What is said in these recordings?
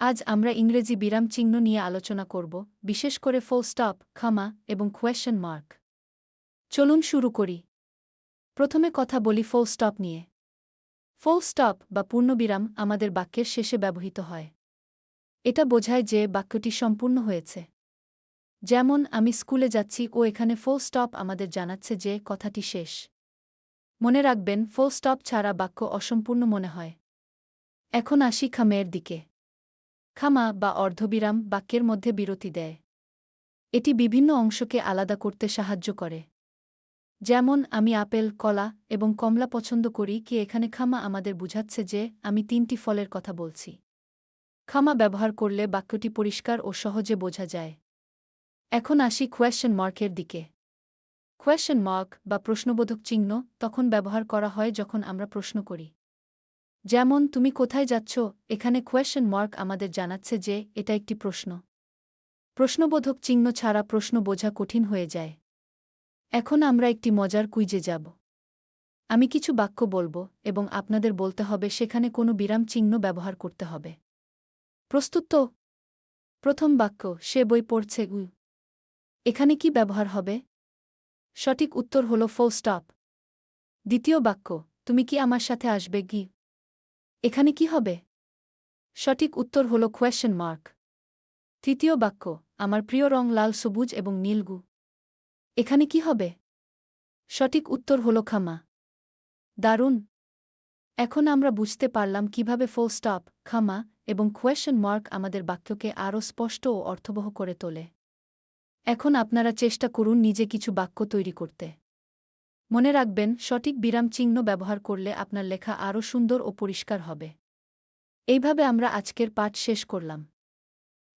আজ আমরা ইংরেজি বিরাম চিহ্ন নিয়ে আলোচনা করব, বিশেষ করে ফুল স্টপ খামা এবং কোয়েশ্চেন মার্ক চলুন শুরু করি। প্রথমে কথা বলি ফুল স্টপ নিয়ে। ফুল স্টপ বা পূর্ণবিরাম আমাদের বাক্যের শেষে ব্যবহৃত হয়। এটা বোঝায় যে বাক্যটি সম্পূর্ণ হয়েছে। যেমন, আমি স্কুলে যাচ্ছি ও এখানে ফুল স্টপ আমাদের জানাচ্ছে যে কথাটি শেষ। মনে রাখবেন ফুল স্টপ ছাড়া বাক্য অসম্পূর্ণ মনে হয়। এখন আসি খামের দিকে। খামা বা অর্ধবিরাম বাক্যের মধ্যে বিরতি দেয়। এটি বিভিন্ন অংশকে আলাদা করতে সাহায্য করে। যেমন, আমি আপেল, কলা এবং কমলা পছন্দ করি কি এখানে খামা আমাদের বুঝাচ্ছে যে আমি তিনটি ফলের কথা বলছি। খামা ব্যবহার করলে বাক্যটি পরিষ্কার ও সহজে বোঝা যায়। এখন আসি কোয়েশ্চেন মার্কের দিকে। কোয়েশ্চেন মার্ক বা প্রশ্নবোধক চিহ্ন তখন ব্যবহার করা হয় যখন আমরা প্রশ্ন করি। যেমন, তুমি কোথায় যাচ্ছ? এখানে কোয়েশ্চেন মার্ক আমাদের জানাচ্ছে যে, এটা একটি প্রশ্ন। প্রশ্নবোধক চিহ্ন ছাড়া প্রশ্ন বোঝা কঠিন হয়ে যায়। এখন আমরা একটি মজার কুইজে যাব। আমি কিছু বাক্য বলব এবং আপনাদের বলতে হবে সেখানে কোনো বিরাম চিহ্ন ব্যবহার করতে হবে। প্রস্তুত তো? প্রথম বাক্য, সে বই পড়ছে উ এখানে কি ব্যবহার হবে? সঠিক উত্তর হল ফুল স্টপ দ্বিতীয় বাক্য, তুমি কি আমার সাথে আসবে, গি? এখানে কি হবে? সঠিক উত্তর হল কোয়েশ্চেন মার্ক তৃতীয় বাক্য, আমার প্রিয় রং লাল, সবুজ এবং নীলগু এখানে কি হবে? সঠিক উত্তর হল খামা। দারুণ! এখন আমরা বুঝতে পারলাম কীভাবে ফুল স্টপ খামা এবং কোয়েশ্চেন মার্ক আমাদের বাক্যকে আরও স্পষ্ট ও অর্থবহ করে তোলে। এখন আপনারা চেষ্টা করুন নিজে কিছু বাক্য তৈরি করতে। মনে রাখবেন, সঠিক বিরাম চিহ্ন ব্যবহার করলে আপনার লেখা আরও সুন্দর ও পরিষ্কার হবে। এইভাবে আমরা আজকের পাঠ শেষ করলাম।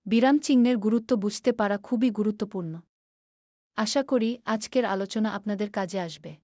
বিরাম চিহ্নের গুরুত্ব বুঝতে পারা খুবই গুরুত্বপূর্ণ। আশা করি আজকের আলোচনা আপনাদের কাজে আসবে।